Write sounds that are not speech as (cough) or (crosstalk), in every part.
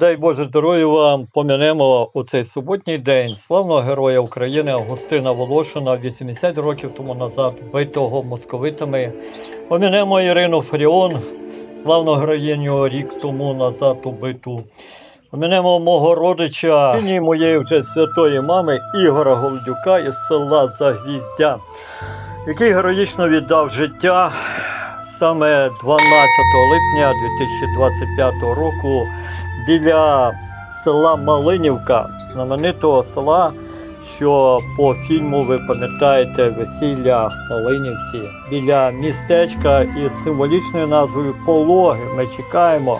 Дай Боже здоров'я вам. Помянемо у цей суботній день славного героя України Августина Волошина 80 років тому назад, битого московитами. Помянемо Ірину Фаріон, славну героїню рік тому назад убиту. Помянемо мого родича, нині моєї вже святої мами Ігора Голодюка із села Загвіздя, який героїчно віддав життя саме 12 липня 2025 року біля села Малинівка, знаменитого села, що по фільму ви пам'ятаєте весілля Малинівці. Біля містечка із символічною назвою Пологи. Ми чекаємо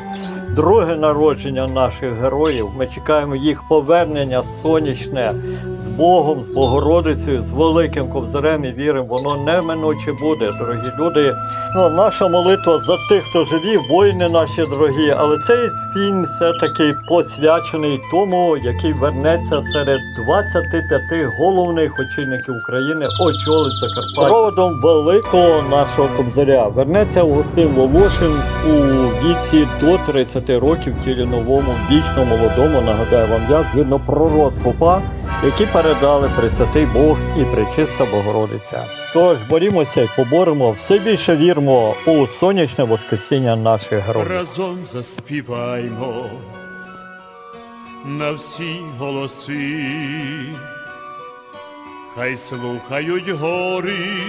друге народження наших героїв. Ми чекаємо їх повернення сонячне з Богом, з Богородицею, з великим ковзарем і віримо, воно неминуче буде, дорогі люди. Ну, наша молитва за тих, хто живі, воїни наші дорогі. Але цей фільм все-таки посвячений тому, який вернеться серед 25 головних очільників України, очолить Закарпаття. Проводом великого нашого кобзаря вернеться Августин Волошин у віці до 30 років, тілі новому, вічно молодому. Нагадаю вам я згідно пророцтва, які передали Пресвятий Бог і Пречиста Богородиця. Тож борімося і поборемо, все більше віримо у сонячне воскресіння наших героїв. Разом заспіваймо на всі голоси, хай слухають гори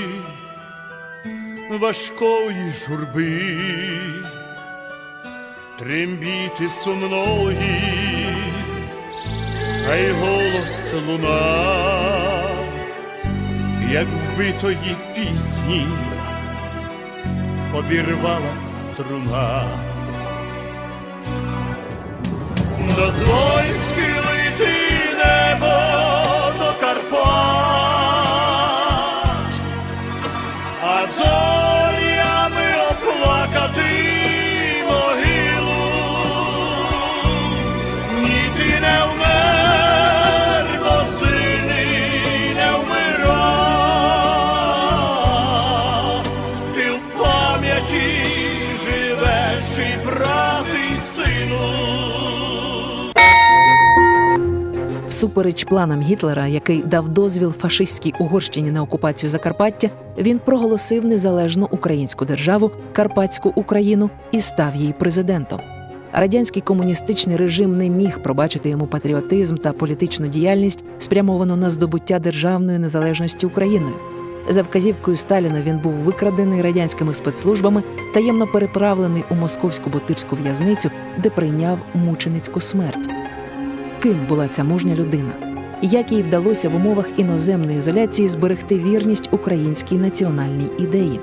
важкої журби, трембіти сумної, хай голос луна, як вбитої пісні обірвала струна. Дозволь Всупереч планам Гітлера, який дав дозвіл фашистській Угорщині на окупацію Закарпаття, він проголосив незалежну українську державу Карпатську Україну і став її президентом. Радянський комуністичний режим не міг пробачити йому патріотизм та політичну діяльність, спрямовану на здобуття державної незалежності Україною. За вказівкою Сталіна він був викрадений радянськими спецслужбами, таємно переправлений у московську бутирську в'язницю, де прийняв мученицьку смерть ким була ця мужня людина, як їй вдалося в умовах іноземної ізоляції зберегти вірність українській національній ідеї.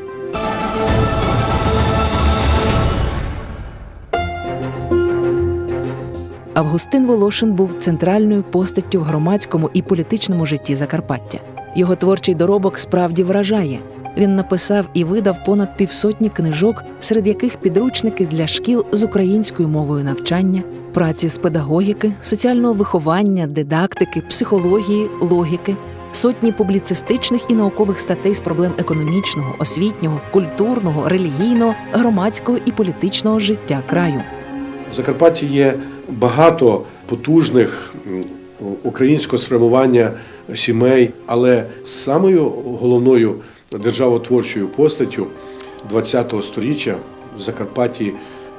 Августин Волошин був центральною постаттю в громадському і політичному житті Закарпаття. Його творчий доробок справді вражає. Він написав і видав понад півсотні книжок, серед яких підручники для шкіл з українською мовою навчання, праці з педагогіки, соціального виховання, дидактики, психології, логіки, сотні публіцистичних і наукових статей з проблем економічного, освітнього, культурного, релігійного, громадського і політичного життя краю. В Закарпатті є багато потужних українського спрямування сімей, але самою головною державотворчою постаттю ХХ століття в Закарпатті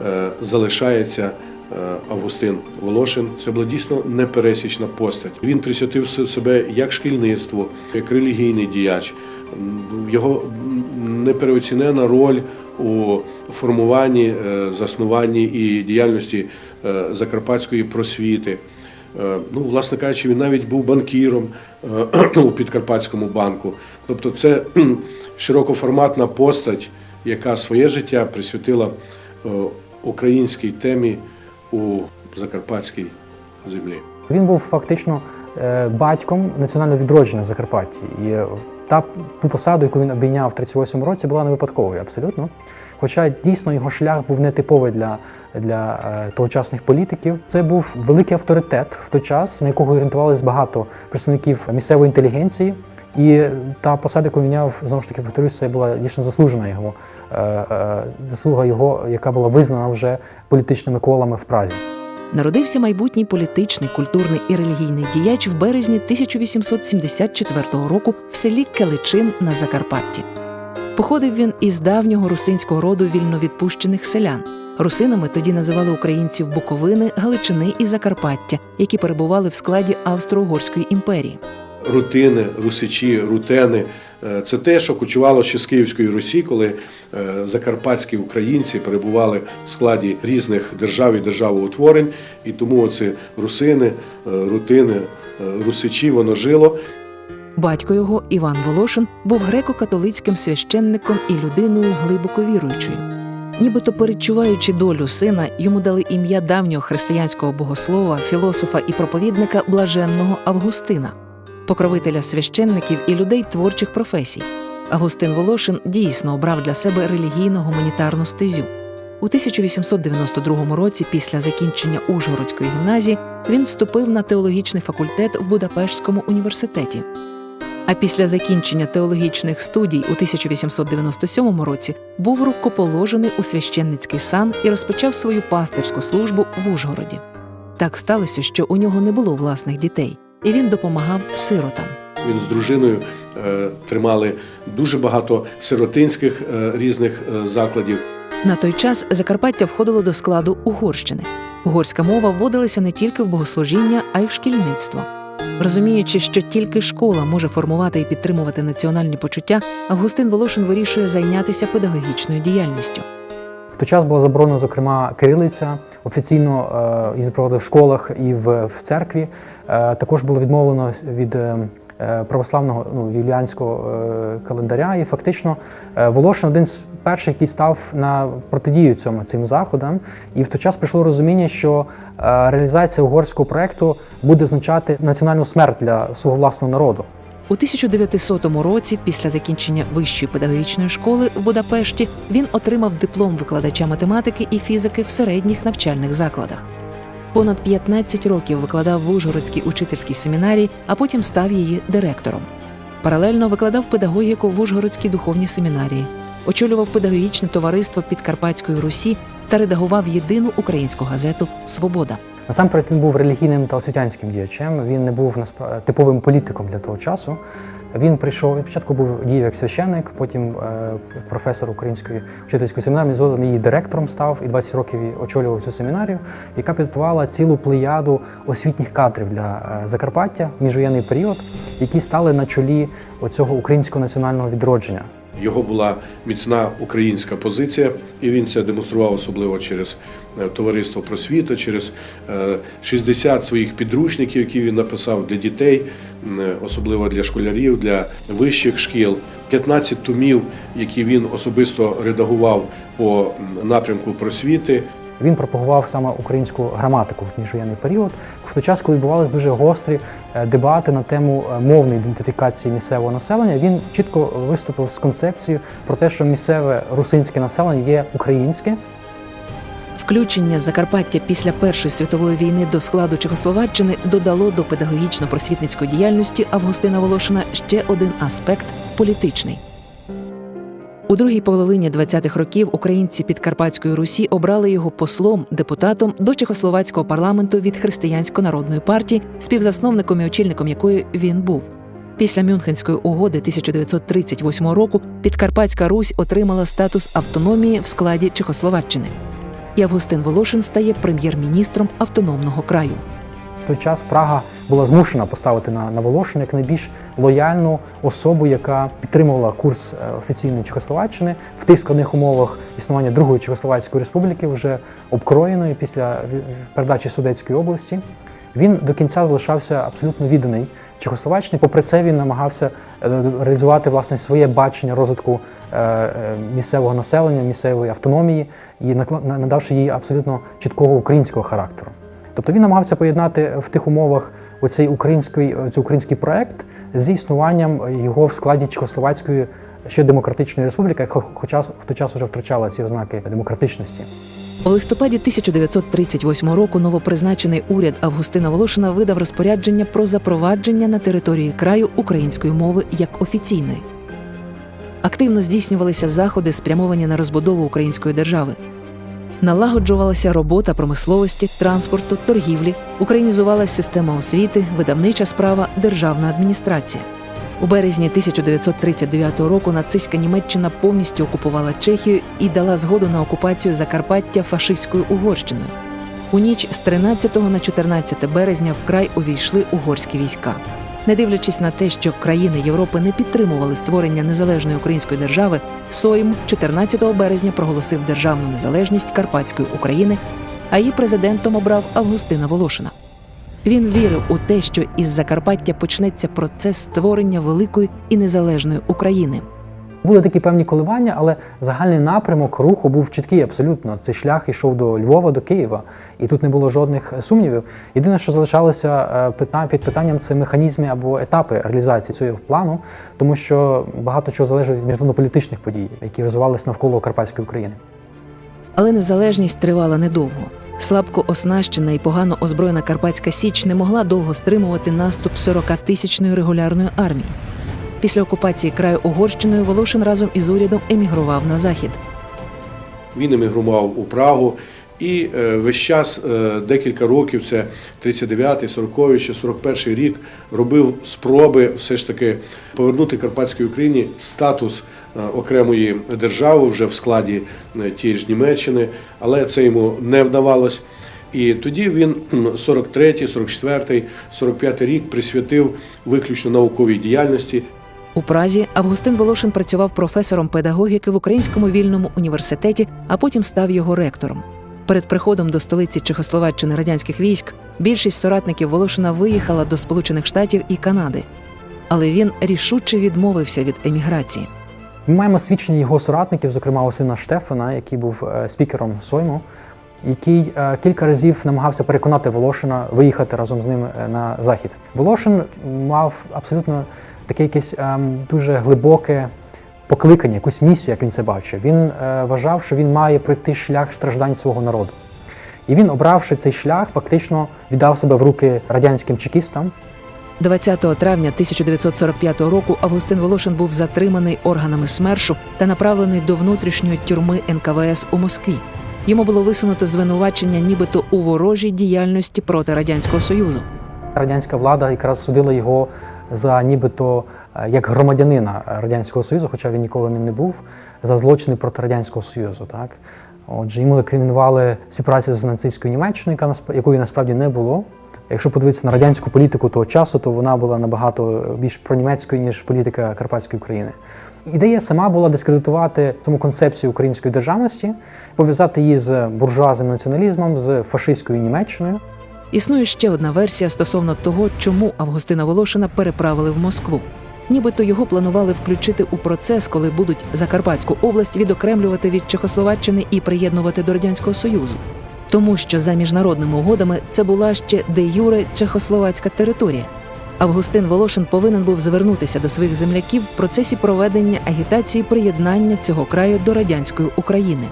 е, залишається е, Августин Волошин. Це була дійсно непересічна постать. Він присвятив себе як шкільництву, як релігійний діяч. Його непереоцінена роль у формуванні, е, заснуванні і діяльності закарпатської просвіти. Е, Ну, власне кажучи, він навіть був банкіром е, (clears throat) у Підкарпатському банку. Тобто, це широкоформатна постать, яка своє життя присвятила е, українській темі у закарпатській землі. Він був фактично батьком національного відродження Закарпатті. І та посаду, яку він обійняв в 38-му році, була не випадковою абсолютно. Хоча дійсно його шлях був нетиповий для, для е, тогочасних політиків. Це був великий авторитет в той час, на якого орієнтувалися багато представників місцевої інтелігенції. І та посада, яку міняв, знову ж таки повторюсь, це була дійсно заслужена його е, е, заслуга його, яка була визнана вже політичними колами в Празі. Народився майбутній політичний, культурний і релігійний діяч в березні 1874 року в селі Келичин на Закарпатті. Походив він із давнього русинського роду вільновідпущених селян. Русинами тоді називали українців Буковини, Галичини і Закарпаття, які перебували в складі Австро-Угорської імперії. Рутини, русичі, рутени це те, що кочувало ще з Київської Русі, коли е, закарпатські українці перебували в складі різних держав і державоутворень, і тому оці русини, е, рутини, е, русичі воно жило. Батько його, Іван Волошин, був греко-католицьким священником і людиною глибоко віруючою. Нібито передчуваючи долю сина, йому дали ім'я давнього християнського богослова, філософа і проповідника блаженного Августина, покровителя священників і людей творчих професій. Августин Волошин дійсно обрав для себе релігійно-гуманітарну стезю. У 1892 році, після закінчення Ужгородської гімназії, він вступив на теологічний факультет в Будапештському університеті. А після закінчення теологічних студій у 1897 році був рукоположений у священницький сан і розпочав свою пастирську службу в Ужгороді. Так сталося, що у нього не було власних дітей, і він допомагав сиротам. Він з дружиною е, тримали дуже багато сиротинських е, різних е, закладів. На той час Закарпаття входило до складу Угорщини. Угорська мова вводилася не тільки в богослужіння, а й в шкільництво. Розуміючи, що тільки школа може формувати і підтримувати національні почуття, Августин Волошин вирішує зайнятися педагогічною діяльністю. В той час була заборонена, зокрема, кирилиця. Офіційно е, її проводили в школах і в, церкві. Е, також було відмовлено від е, православного ну, юліанського е, календаря. І фактично е, Волошин один з перших, який став на протидію цьому цим заходам. І в той час прийшло розуміння, що е, реалізація угорського проекту буде означати національну смерть для свого власного народу. У 1900 році, після закінчення вищої педагогічної школи в Будапешті, він отримав диплом викладача математики і фізики в середніх навчальних закладах. Понад 15 років викладав в Ужгородській учительській семінарії, а потім став її директором. Паралельно викладав педагогіку в Ужгородській духовній семінарії, очолював педагогічне товариство Підкарпатської Русі та редагував єдину українську газету Свобода. Насамперед він був релігійним та освітянським діячем. Він не був типовим політиком для того часу. Він прийшов він спочатку був діяв як священник, потім е, професор української вчительської семінарії, згодом її директором став і 20 років очолював цю семінарію, яка підготувала цілу плеяду освітніх кадрів для е, Закарпаття міжвоєнний період, які стали на чолі оцього українського національного відродження. Його була міцна українська позиція, і він це демонстрував особливо через е, товариство просвіта, через е, 60 своїх підручників, які він написав для дітей, е, особливо для школярів, для вищих шкіл, 15 томів, які він особисто редагував по напрямку просвіти. Він пропагував саме українську граматику в міжвоєнний період, в той час, коли відбувалися дуже гострі е, дебати на тему е, мовної ідентифікації місцевого населення. Він чітко виступив з концепцією про те, що місцеве русинське населення є українське, Включення Закарпаття після Першої світової війни до складу Чехословаччини додало до педагогічно-просвітницької діяльності Августина Волошина ще один аспект політичний. У другій половині 20-х років українці Підкарпатської Русі обрали його послом, депутатом до чехословацького парламенту від Християнсько-народної партії, співзасновником і очільником якої він був. Після Мюнхенської угоди 1938 року Підкарпатська Русь отримала статус автономії в складі Чехословаччини. І Августин Волошин стає прем'єр-міністром автономного краю. Той час Прага була змушена поставити на, на Волошина як найбільш лояльну особу, яка підтримувала курс е, офіційної Чехословаччини в тих складних умовах існування Другої Чехословацької республіки, вже обкроєної після передачі Судетської області. Він до кінця залишався абсолютно відданий Чехословаччині. Попри це, він намагався е, реалізувати власне своє бачення розвитку е, е, місцевого населення, місцевої автономії і надавши їй абсолютно чіткого українського характеру. Тобто він намагався поєднати в тих умовах оцей український, цей український проект з існуванням його в складі Чехословацької ще демократичної республіки, яка хоча в той час вже втрачала ці ознаки демократичності. У листопаді 1938 року новопризначений уряд Августина Волошина видав розпорядження про запровадження на території краю української мови як офіційної. Активно здійснювалися заходи, спрямовані на розбудову української держави. Налагоджувалася робота промисловості, транспорту, торгівлі, українізувалась система освіти, видавнича справа, державна адміністрація. У березні 1939 року нацистська Німеччина повністю окупувала Чехію і дала згоду на окупацію Закарпаття фашистською Угорщиною. У ніч з 13 на 14 березня в край увійшли угорські війська. Не дивлячись на те, що країни Європи не підтримували створення незалежної української держави, Сойм 14 березня проголосив державну незалежність Карпатської України, а її президентом обрав Августина Волошина. Він вірив у те, що із Закарпаття почнеться процес створення великої і незалежної України. Були такі певні коливання, але загальний напрямок руху був чіткий абсолютно. Цей шлях йшов до Львова, до Києва, і тут не було жодних е, сумнівів. Єдине, що залишалося е, під питанням, це механізми або етапи реалізації цього плану, тому що багато чого залежить від міжнародно-політичних подій, які розвивалися навколо Карпатської України. Але незалежність тривала недовго. Слабко оснащена і погано озброєна Карпатська Січ не могла довго стримувати наступ 40-тисячної регулярної армії. Після окупації краю Угорщиною Волошин разом із урядом емігрував на захід. Він емігрував у Прагу і е, весь час, е, декілька років, це 39-й, 40-й, ще 41-й рік, робив спроби все ж таки повернути Карпатській Україні статус е, окремої держави вже в складі тієї ж Німеччини, але це йому не вдавалось. І тоді він м, 43-й, 44-й, 45-й рік присвятив виключно науковій діяльності. У Празі Августин Волошин працював професором педагогіки в Українському вільному університеті, а потім став його ректором. Перед приходом до столиці Чехословаччини радянських військ більшість соратників Волошина виїхала до Сполучених Штатів і Канади. Але він рішуче відмовився від еміграції. Ми маємо свідчення його соратників, зокрема у сина Штефана, який був е, спікером Сойму, який е, кілька разів намагався переконати Волошина виїхати разом з ним е, на захід. Волошин мав абсолютно таке якесь ем, дуже глибоке покликання, якусь місію, як він це бачив. Він е, вважав, що він має пройти шлях страждань свого народу. І він, обравши цей шлях, фактично віддав себе в руки радянським чекістам, 20 травня 1945 року Августин Волошин був затриманий органами СМЕРШу та направлений до внутрішньої тюрми НКВС у Москві. Йому було висунуто звинувачення, нібито у ворожій діяльності проти радянського союзу. радянська влада якраз судила його за нібито е, як громадянина Радянського Союзу, хоча він ніколи ним не був, за злочини проти Радянського Союзу. Так? Отже, йому кримінували співпрацю з нацистською Німеччиною, яка якої насправді не було. Якщо подивитися на радянську політику того часу, то вона була набагато більш пронімецькою, ніж політика Карпатської України. Ідея сама була дискредитувати саму концепцію української державності, пов'язати її з буржуазним націоналізмом, з фашистською Німеччиною. Існує ще одна версія стосовно того, чому Августина Волошина переправили в Москву. Нібито його планували включити у процес, коли будуть Закарпатську область відокремлювати від Чехословаччини і приєднувати до Радянського Союзу. Тому що за міжнародними угодами це була ще де юре чехословацька територія. Августин Волошин повинен був звернутися до своїх земляків в процесі проведення агітації приєднання цього краю до радянської України.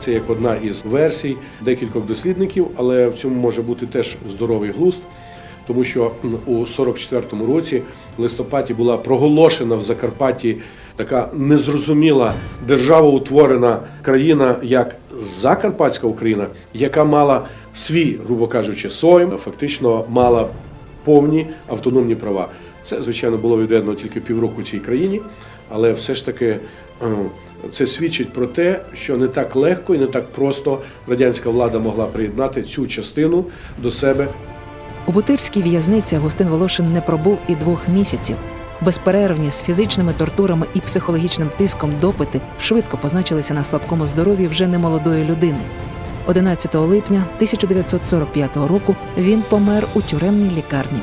Це як одна із версій декількох дослідників, але в цьому може бути теж здоровий глузд, тому що у 44-му році в листопаді була проголошена в Закарпатті така незрозуміла державоутворена країна, як Закарпатська Україна, яка мала свій, грубо кажучи, сойм, фактично мала повні автономні права. Це, звичайно, було відведено тільки півроку цій країні, але все ж таки це свідчить про те, що не так легко і не так просто радянська влада могла приєднати цю частину до себе. У Бутирській в'язниці Августин Волошин не пробув і двох місяців. Безперервні з фізичними тортурами і психологічним тиском допити швидко позначилися на слабкому здоров'ї вже немолодої людини. 11 липня 1945 року він помер у тюремній лікарні.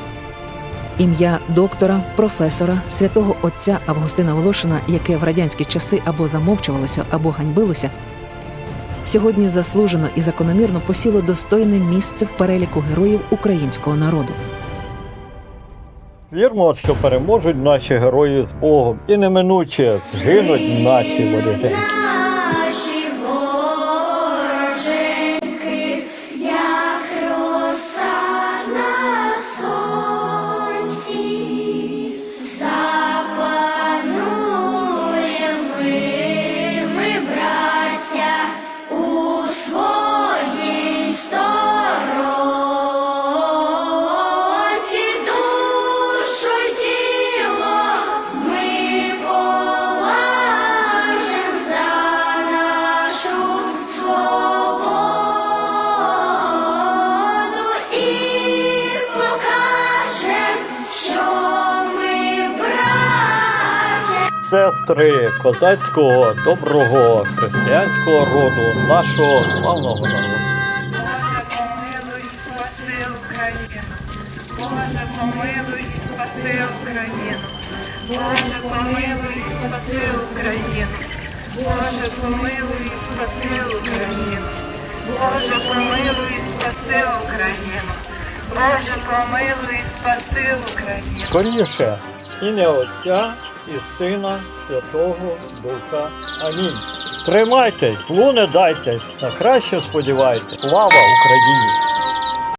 Ім'я доктора, професора, святого отця Августина Волошина, яке в радянські часи або замовчувалося, або ганьбилося, сьогодні заслужено і закономірно посіло достойне місце в переліку героїв українського народу. Вірмо, що переможуть наші герої з Богом і неминуче згинуть наші воріги. Сестри козацького доброго християнського роду нашого славного народу. помилуй, спаси Україну. Боже, помилуй, спаси Україну. Боже, помилуй, спаси Україну. Боже, помилуй, спаси Україну. Боже, помилуй, спаси Україну. Боже, помилуй, спаси Україну. Скоріше, ім'я Отця і Сина Святого Духа. Амінь. Тримайтесь, луне дайтесь, на краще сподівайтесь. Слава Україні!